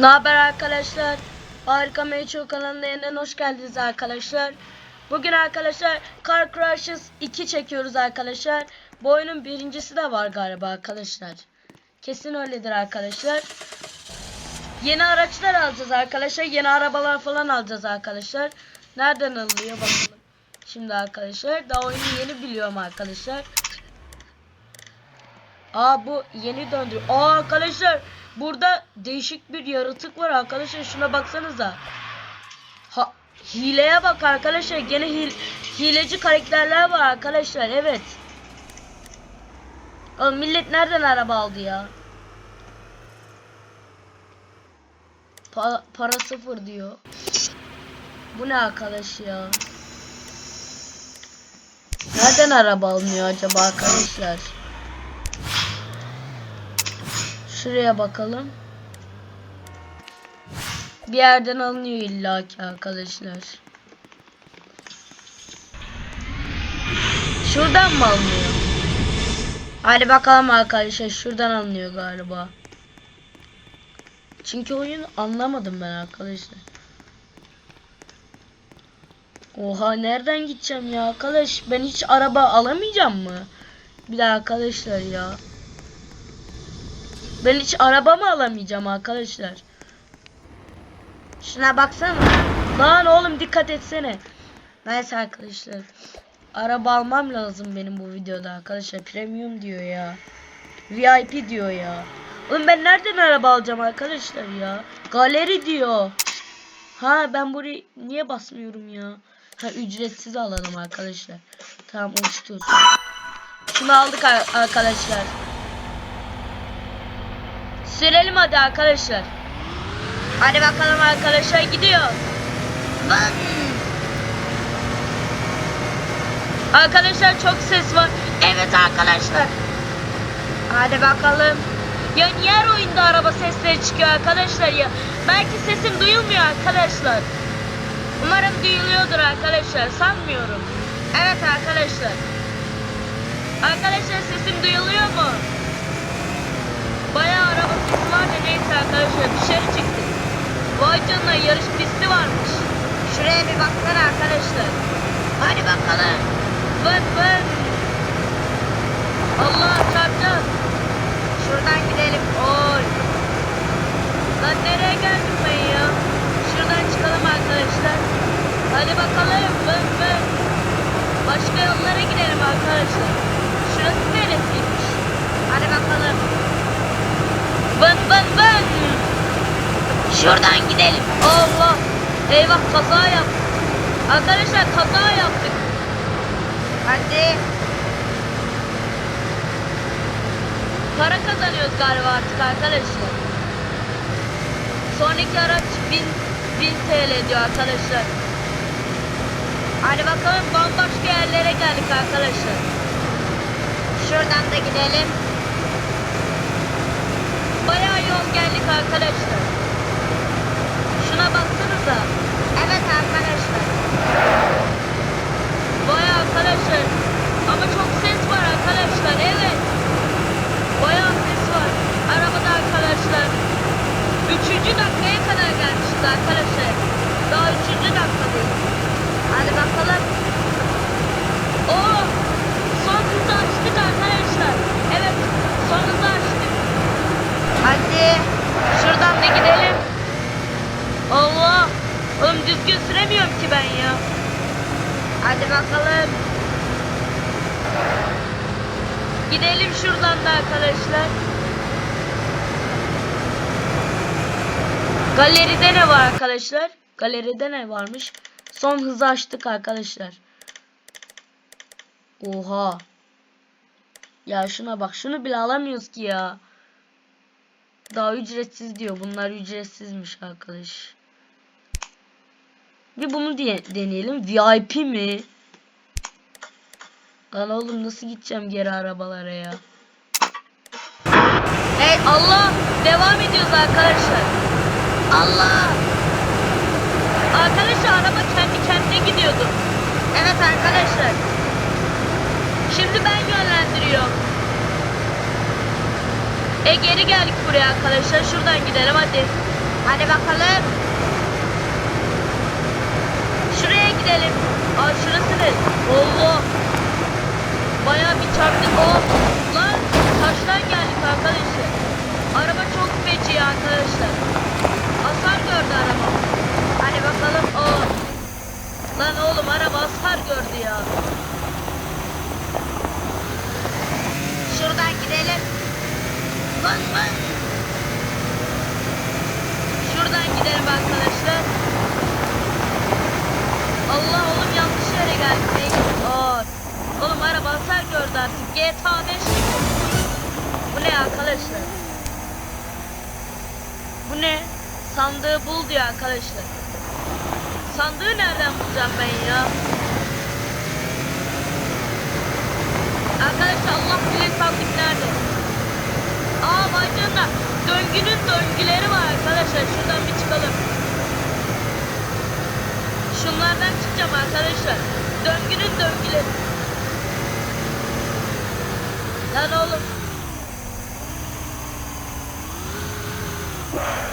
Ne haber arkadaşlar? Harika Meçhul kanalına yeniden hoş geldiniz arkadaşlar. Bugün arkadaşlar Car Crashes 2 çekiyoruz arkadaşlar. Bu oyunun birincisi de var galiba arkadaşlar. Kesin öyledir arkadaşlar. Yeni araçlar alacağız arkadaşlar. Yeni arabalar falan alacağız arkadaşlar. Nereden alınıyor bakalım. Şimdi arkadaşlar daha oyunu yeni biliyorum arkadaşlar. Aa bu yeni döndü. Aa arkadaşlar burada değişik bir yaratık var arkadaşlar. Şuna baksanıza. Ha, hileye bak arkadaşlar. Gene hil, hileci karakterler var arkadaşlar. Evet. Oğlum millet nereden araba aldı ya? Pa- para sıfır diyor. Bu ne arkadaş ya? Nereden araba alınıyor acaba arkadaşlar? Şuraya bakalım. Bir yerden alınıyor illaki arkadaşlar. Şuradan mı alınıyor? Hadi bakalım arkadaşlar şuradan alınıyor galiba. Çünkü oyun anlamadım ben arkadaşlar. Oha nereden gideceğim ya arkadaş? Ben hiç araba alamayacağım mı? Bir de arkadaşlar ya. Ben hiç araba mı alamayacağım arkadaşlar? Şuna baksana. Lan oğlum dikkat etsene. Neyse arkadaşlar. Araba almam lazım benim bu videoda arkadaşlar. Premium diyor ya. VIP diyor ya. Oğlum ben nereden araba alacağım arkadaşlar ya? Galeri diyor. Ha ben burayı niye basmıyorum ya? Ha ücretsiz alalım arkadaşlar. Tamam uçtu. Şunu aldık ar- arkadaşlar. Sürelim hadi arkadaşlar. Hadi bakalım arkadaşlar gidiyor. Vın! Arkadaşlar çok ses var. Evet arkadaşlar. Hadi bakalım. Ya niye her oyunda araba sesleri çıkıyor arkadaşlar ya? Belki sesim duyulmuyor arkadaşlar. Umarım duyuluyordur arkadaşlar. Sanmıyorum. Evet arkadaşlar. Arkadaşlar sesim duyuluyor mu? Bayağı araba sesi var neyse arkadaşlar dışarı çıktık. Vay canına yarış pisti varmış. Şuraya bir baksana arkadaşlar. Hadi bakalım. Vın vın. Allah çarpacağız. Şuradan gidelim. Oy. Lan nereye geldim ben ya? Şuradan çıkalım arkadaşlar. Hadi bakalım. Vın vın. Başka yollara gidelim arkadaşlar. Şurası neresiymiş? Hadi bakalım. Şuradan gidelim. Allah. Eyvah kaza yaptık. Arkadaşlar kaza yaptık. Hadi. Para kazanıyoruz galiba artık arkadaşlar. Sonraki araç 1000 1000 TL diyor arkadaşlar. Hadi bakalım bambaşka yerlere geldik arkadaşlar. Şuradan da gidelim. Bayağı yol geldik arkadaşlar. Şuna baksanıza. Evet arkadaşlar. Bayağı arkadaşlar. Ama çok ses var arkadaşlar. Evet. Bayağı ses var. Arabada arkadaşlar. Üçüncü dakikaya kadar gelmişiz arkadaşlar. Daha üçüncü dakikadayız. Hadi bakalım. Oo, son hızı açtık arkadaşlar. Evet, son hızı açtık. Hadi, şuradan da gidelim. Allah, oğlum düzgün süremiyorum ki ben ya. Hadi bakalım. Gidelim şuradan da arkadaşlar. Galeride ne var arkadaşlar? Galeride ne varmış? Son hızı açtık arkadaşlar. Oha. Ya şuna bak. Şunu bile alamıyoruz ki ya. Daha ücretsiz diyor. Bunlar ücretsizmiş arkadaş. Bir bunu diye deneyelim. VIP mi? Lan oğlum nasıl gideceğim geri arabalara ya? Hey Allah! Devam ediyoruz arkadaşlar. Allah! Arkadaşlar araba kendi kendine gidiyordu. Evet arkadaşlar. Şimdi ben yönlendiriyorum. E geri geldik buraya arkadaşlar. Şuradan gidelim hadi. Hadi bakalım. Şuraya gidelim. Aa şurası ne? Allah. Bayağı bir çarptık. Oh. Lan taştan geldik arkadaşlar. Araba çok feci arkadaşlar. Hasar gördü araba. Hadi bakalım. Oh. Lan oğlum araba hasar gördü ya. Şuradan gidelim. Bak bak. Şuradan gidelim arkadaşlar. Allah oğlum yanlış yere geldik. Neyse. Aa, Oğlum araba hasar gördü artık. GTA 5 gibi. Bu ne arkadaşlar? Bu ne? Sandığı bul diyor arkadaşlar. Sandığı nereden bulacağım ben ya? Arkadaşlar Allah bilir sandık nerede? Aa vay. Döngünün döngüleri var arkadaşlar. Şuradan bir çıkalım. Şunlardan çıkacağım arkadaşlar. Döngünün döngüleri. Lan oğlum.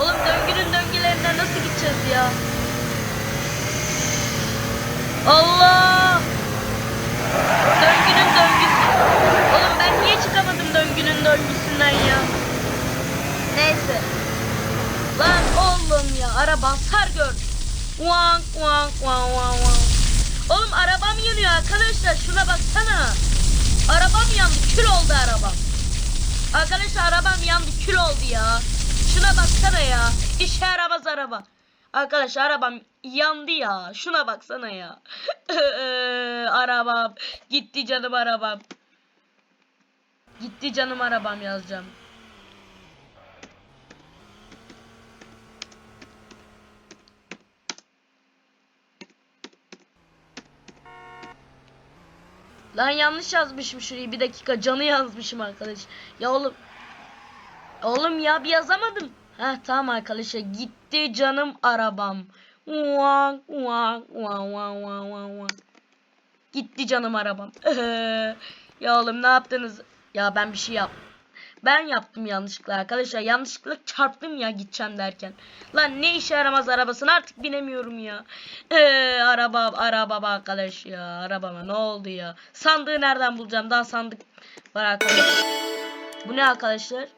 Oğlum döngünün döngülerinden nasıl gideceğiz ya? Allah! Döngünün döngüsü. Oğlum ben niye çıkamadım döngünün döngüsünden ya? Neyse. Lan oğlum ya araba hasar gördü. Wank wank wank wank wank. Oğlum arabam yanıyor arkadaşlar şuna baksana. Arabam yandı kül oldu arabam. Arkadaşlar arabam yandı kül oldu ya. Şuna baksana ya. İşe yaramaz araba. Arkadaşlar arabam yandı ya. Şuna baksana ya. arabam. Gitti canım arabam. Gitti canım arabam yazacağım. Lan yanlış yazmışım şurayı. Bir dakika canı yazmışım arkadaş. Ya oğlum. Oğlum ya bir yazamadım. Heh tamam arkadaşlar. Gitti canım arabam. Uang uang uang uang uang uang. Gitti canım arabam. ya oğlum ne yaptınız? Ya ben bir şey yap. Ben yaptım yanlışlıkla arkadaşlar. Yanlışlıkla çarptım ya gideceğim derken. Lan ne işe yaramaz arabasına artık binemiyorum ya. Ee, araba araba arkadaş ya. Arabama ne oldu ya? Sandığı nereden bulacağım? Daha sandık var arkadaşlar. Bu ne arkadaşlar?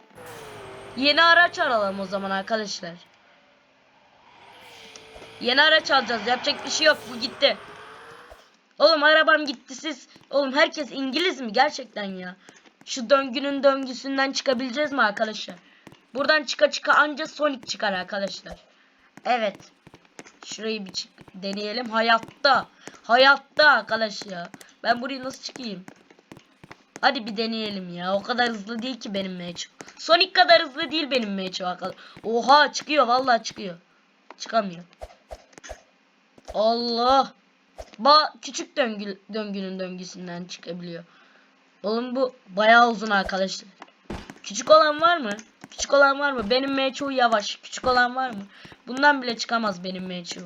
Yeni araç alalım o zaman arkadaşlar. Yeni araç alacağız. Yapacak bir şey yok. Bu gitti. Oğlum arabam gitti siz. Oğlum herkes İngiliz mi gerçekten ya? Şu döngünün döngüsünden çıkabileceğiz mi arkadaşlar? Buradan çıka çıka anca Sonic çıkar arkadaşlar. Evet. Şurayı bir deneyelim. Hayatta. Hayatta arkadaş ya. Ben burayı nasıl çıkayım? Hadi bir deneyelim ya. O kadar hızlı değil ki benim Mecho. Sonic kadar hızlı değil benim Mecho arkadaşlar. Oha çıkıyor vallahi çıkıyor. Çıkamıyor. Allah. Ba küçük döngü döngünün döngüsünden çıkabiliyor. Oğlum bu bayağı uzun arkadaşlar. Küçük olan var mı? Küçük olan var mı? Benim Mecho yavaş. Küçük olan var mı? Bundan bile çıkamaz benim Mecho.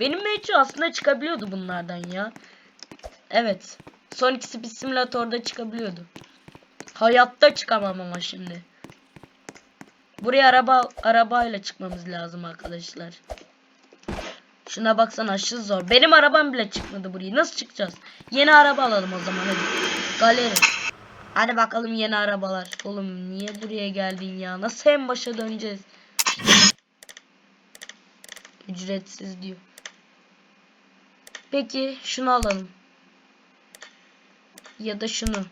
Benim Mecho aslında çıkabiliyordu bunlardan ya. Evet. Sonic Speed Simulator'da çıkabiliyordu. Hayatta çıkamam ama şimdi. Buraya araba arabayla çıkmamız lazım arkadaşlar. Şuna baksana aşırı zor. Benim arabam bile çıkmadı buraya. Nasıl çıkacağız? Yeni araba alalım o zaman hadi. Galeri. Hadi bakalım yeni arabalar. Oğlum niye buraya geldin ya? Nasıl en başa döneceğiz? Ücretsiz diyor. Peki şunu alalım. Ya da şunu.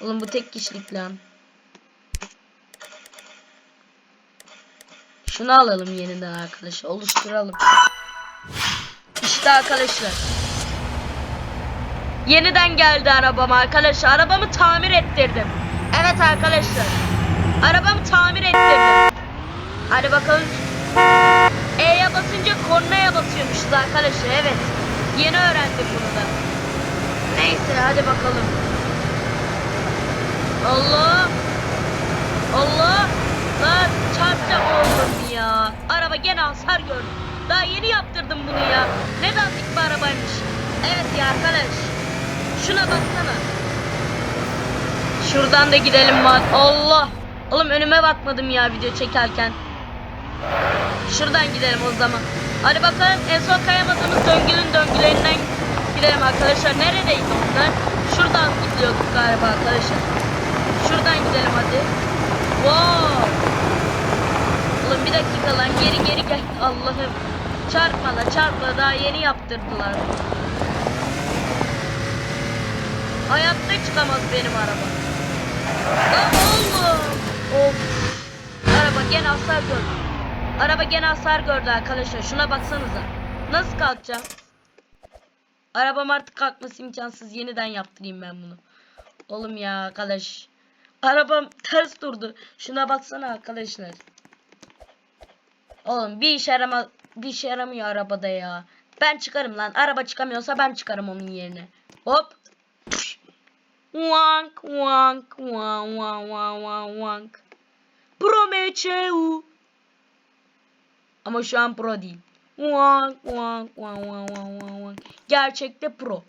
Oğlum bu tek kişilik lan. Şunu alalım yeniden arkadaşlar. Oluşturalım. İşte arkadaşlar. Yeniden geldi arabam arkadaşlar. Arabamı tamir ettirdim. Evet arkadaşlar. Arabamı tamir ettirdim. Hadi bakalım. E'ye basınca kornaya basıyormuşuz arkadaşlar. Evet. Yeni öğrendim bunu da. Neyse hadi bakalım. Allah. Allah. Lan çarpacağım oğlum ya. Araba gene hasar gördü. Daha yeni yaptırdım bunu ya. Ne dandik bir arabaymış. Evet ya arkadaş. Şuna baksana. Şuradan da gidelim bak. Allah. Oğlum önüme bakmadım ya video çekerken. Şuradan gidelim o zaman. Hadi bakalım en son kayamadığımız döngünün döngülerinden gidelim arkadaşlar. Neredeydi onlar? Şuradan gidiyorduk galiba arkadaşlar. Şuradan gidelim hadi. Wow. Oğlum bir dakika lan geri geri gel. Allah'ım. Çarpma la çarpma daha yeni yaptırdılar. Hayatta çıkamaz benim araba. Lan oğlum. Of. Araba gene hasar gördü. Araba gene hasar gördü arkadaşlar. Şuna baksanıza. Nasıl kalkacağım? Arabam artık kalkması imkansız. Yeniden yaptırayım ben bunu. Oğlum ya arkadaş. Arabam ters durdu. Şuna baksana arkadaşlar. Oğlum bir işe yarama bir işe yaramıyor arabada ya. Ben çıkarım lan. Araba çıkamıyorsa ben çıkarım onun yerine. Hop. Wank wank wank wank wank wank wank. Prometeu. Ama şu an pro değil. Wank wank wank wank wank wank. Gerçekte pro.